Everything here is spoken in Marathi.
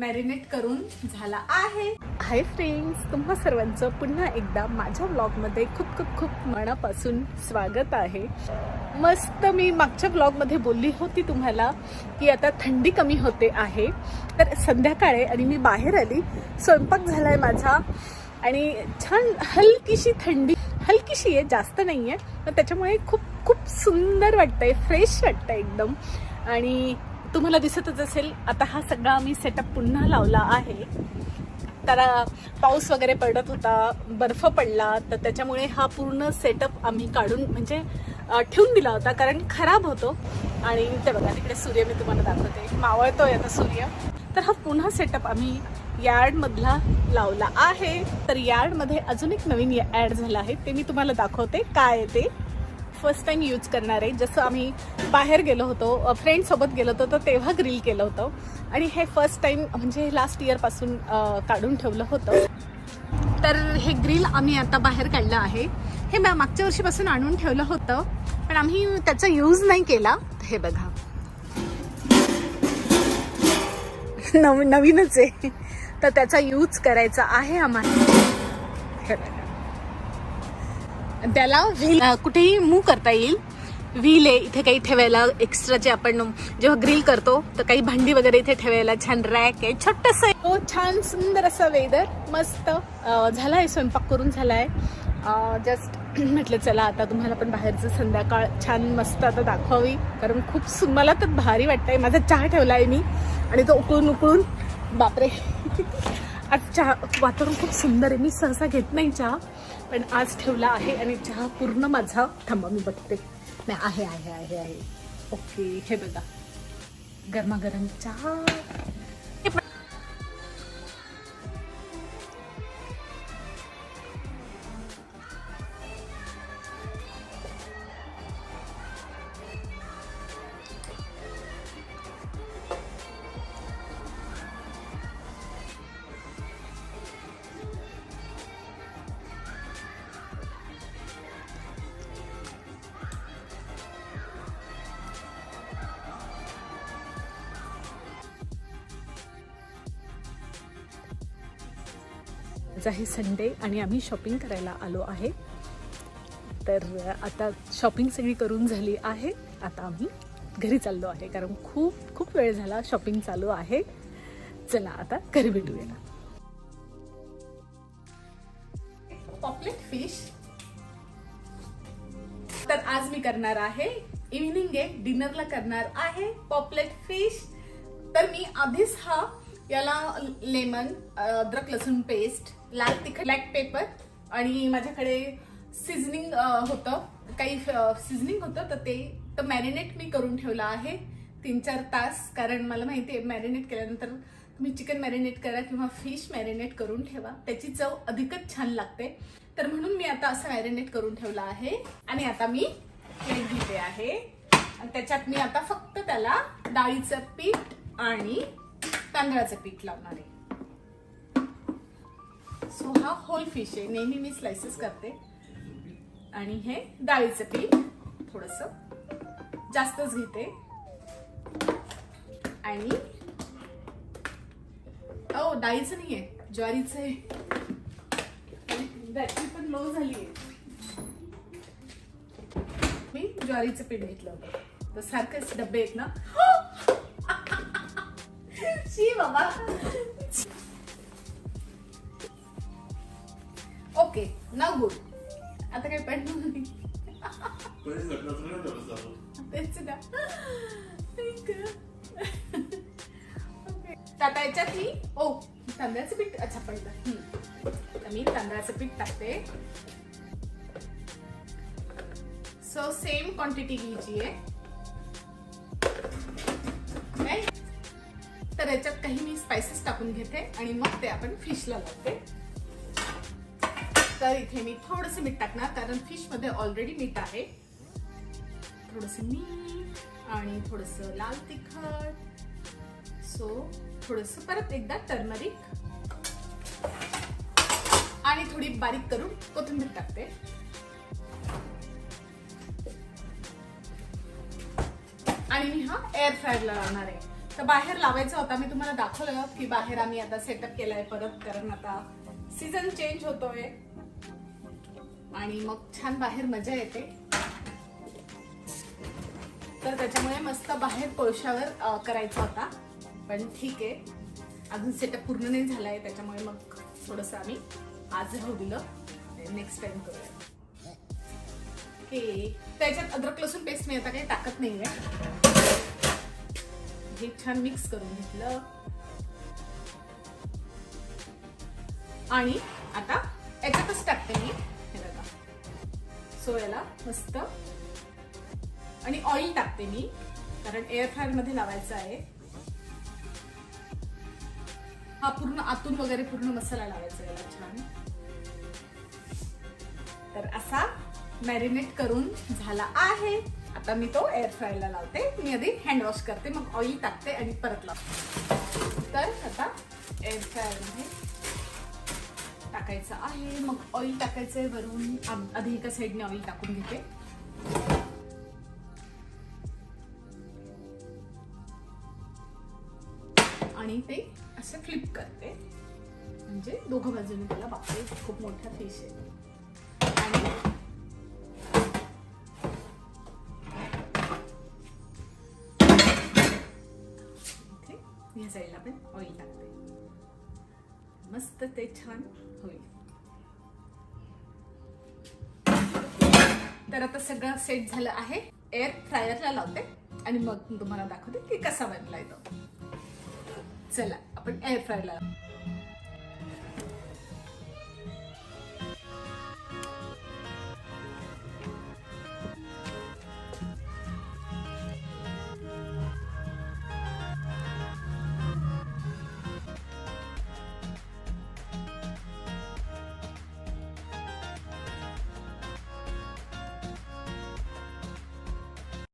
मॅरिनेट करून झाला आहे. हाय फ्रेंड्स तुम्हा सर्वांचं पुन्हा एकदा माझ्या ब्लॉगमध्ये खूप खूप खूप मनापासून स्वागत आहे. मस्त मी मागच्या ब्लॉगमध्ये बोलली होती तुम्हाला की आता थंडी कमी होते आहे. तर संध्याकाळी आणि मी बाहेर आली स्वयंपाक झाला आहे माझा. आणि छान हलकीशी थंडी हलकीशी आहे जास्त नाही आहे पण त्याच्यामुळे खूप खूप सुंदर वाटतंय फ्रेश वाटतंय एकदम. आणि तुम्हाला दिसतच असेल आता हा सगळा मी सेटअप पुन्हा लावला आहे. तर पाऊस वगैरे पडत होता बर्फ पडला तर त्याच्यामुळे हा पूर्ण सेटअप आम्ही काढून म्हणजे ठेवून दिला होता कारण खराब होतो. आणि ते बघा तिकडे सूर्य मी तुम्हाला दाखवते. मावळतोय आता सूर्य. तर हा पुन्हा सेटअप आम्ही यार्डमधला लावला आहे. तर यार्डमध्ये अजून एक नवीन ॲड झालं आहे ते मी तुम्हाला दाखवते. काय आहे ते? फर्स्ट टाइम यूज करणार आहे. जसं आम्ही बाहेर गेलो होतो फ्रेंडसोबत गेलो होतो तर तेव्हा ग्रिल केलं होतं. आणि हे फर्स्ट टाइम म्हणजे लास्ट इयरपासून काढून ठेवलं होतं. तर हे ग्रिल आम्ही आता बाहेर काढलं आहे. हे मागच्या वर्षीपासून आणून ठेवलं होतं. पण आम्ही त्याचा यूज नाही केला. हे बघा. नव नवीनच आहे. तर त्याचा यूज करायचा आहे आम्हाला. त्याला व्हील कुठेही मूव करता येईल. व्हील आहे इथे काही ठेवायला एक्स्ट्रा जे आपण जेव्हा ग्रिल करतो तर काही भांडी वगैरे इथे ठेवायला छान रॅक आहे छोटस आहे. हो छान सुंदर असं वेदर मस्त. झाला झालाय स्वयंपाक करून झालाय. जस्ट म्हटलं चला आता तुम्हाला पण बाहेरचं संध्याकाळ छान मस्त आता दाखवावी. कारण खूप सु- मला तर भारी वाटतंय. माझा चहा ठेवला आहे मी आणि तो उकळून उकळून बापरे. आज चहा वातावरण खूप सुंदर आहे. मी सहसा घेत नाही चहा पण आज ठेवला आहे आणि चहा पूर्ण माझा. थांबा मी बघते. नाही आहे आहे आहे आहे. ओके हे बघा. गरमागरम चहा. आज आहे संडे आणि आम्ही शॉपिंग करायला आलो आहे. तर आता शॉपिंग सगळी करून झाली आहे. आता आम्ही घरी चाललो आहे कारण खूप खूप वेळ झाला शॉपिंग चालू आहे. चला आता घरी भेटूया पॉपलेट फिश तर आज मी करणार आहे इव्हिनिंग आहे डिनरला करणार आहे पॉपलेट फिश तर मी आधीच हा याला लेमन अद्रक लसूण पेस्ट लाल तिखट ब्लॅक पेपर आणि माझ्याकडे सिझनिंग होतं. काही सिझनिंग होतं तर ते तर मॅरिनेट मी करून ठेवलं आहे तीन चार तास. कारण मला माहिती आहे मॅरिनेट केल्यानंतर तुम्ही चिकन मॅरिनेट करा किंवा फिश मॅरिनेट करून ठेवा. त्याची चव अधिकच छान लागते. तर म्हणून मी आता असं मॅरिनेट करून ठेवलं आहे. आणि आता मी प्लेट घेते आहे. आणि त्याच्यात मी आता फक्त त्याला डाळीचं पीठ आणि तांदळाचं पीठ लावणार आहे. सो हा होल फिश आहे. नेहमी मी स्लाइसेस करते. आणि हे डाळीचं पीठ थोडस जास्तच घेते. आणि ओ डाळीचं नाही आहे ज्वारीचं आहे. बॅटरी पण लो झाली आहे मी ज्वारीचं पीठ घेतलं होतं. तर सारखेच डबे आहेत ना. शी बाबा ओके नाव गुड आता काय पडलं तेच ना. आता याच्यात मी ओ तांदळाचं पीठ अच्छा. तर मी तांदळाचं पीठ टाकते सो सेम क्वांटिटी घ्यायची आहे तर याच्यात काही मी स्पायसेस टाकून घेते आणि मग ते आपण फिशला लावते. तर इथे मी थोडंसं मीठ टाकणार कारण फिशमध्ये ऑलरेडी मीठ आहे. थोडस मीठ आणि थोडस लाल तिखट. सो थोडस परत एकदा टर्मरिक आणि थोडी बारीक करून कोथिंबीर टाकते. आणि मी हा एअर फ्रायरला लावणार आहे. तर बाहेर लावायचा होता. मी तुम्हाला दाखवलं की बाहेर आम्ही आता सेटअप केलाय परत कारण आता सीझन चेंज होतोय. आणि मग छान बाहेर मजा येते. तर त्याच्यामुळे मस्त बाहेर कोळशावर करायचा होता. पण ठीक आहे. अजून सेटअप पूर्ण नाही झालाय त्याच्यामुळे मग थोडस आम्ही आज राहू दिलं नेक्स्ट टाइम करूया. ओके त्याच्यात अद्रक लसूण पेस्ट मी आता काही टाकत नाही आहे हे छान मिक्स करून घेतलं. आणि आता याच्यातच टाकते मी. हे बघा. सो याला मस्त. आणि ऑइल टाकते मी कारण एअर फ्रायरमध्ये लावायचं आहे. हा पूर्ण आतून वगैरे पूर्ण मसाला लावायचा आहे याला छान. तर असा मॅरिनेट करून झाला आहे. आता मी तो एअर फ्रायला लावते. मी आधी हँड वॉश करते मग ऑइल टाकते आणि परत लावते. तर आता एअर फ्रायरमध्ये टाकायचं आहे. मग ऑइल आहे वरून. आधी एका साईडने ऑइल टाकून घेते. आणि ते असं फ्लिप करते. म्हणजे दोघं बाजूने त्याला बापरे खूप मोठा फिश आहे. इथे ऑइल टाकते मस्त ते छान होईल. तर आता सगळं सेट झालं आहे. एअर फ्रायरला लावते आणि मग तुम्हाला दाखवते की कसा बनलाय तो. चला आपण एअर फ्रायरला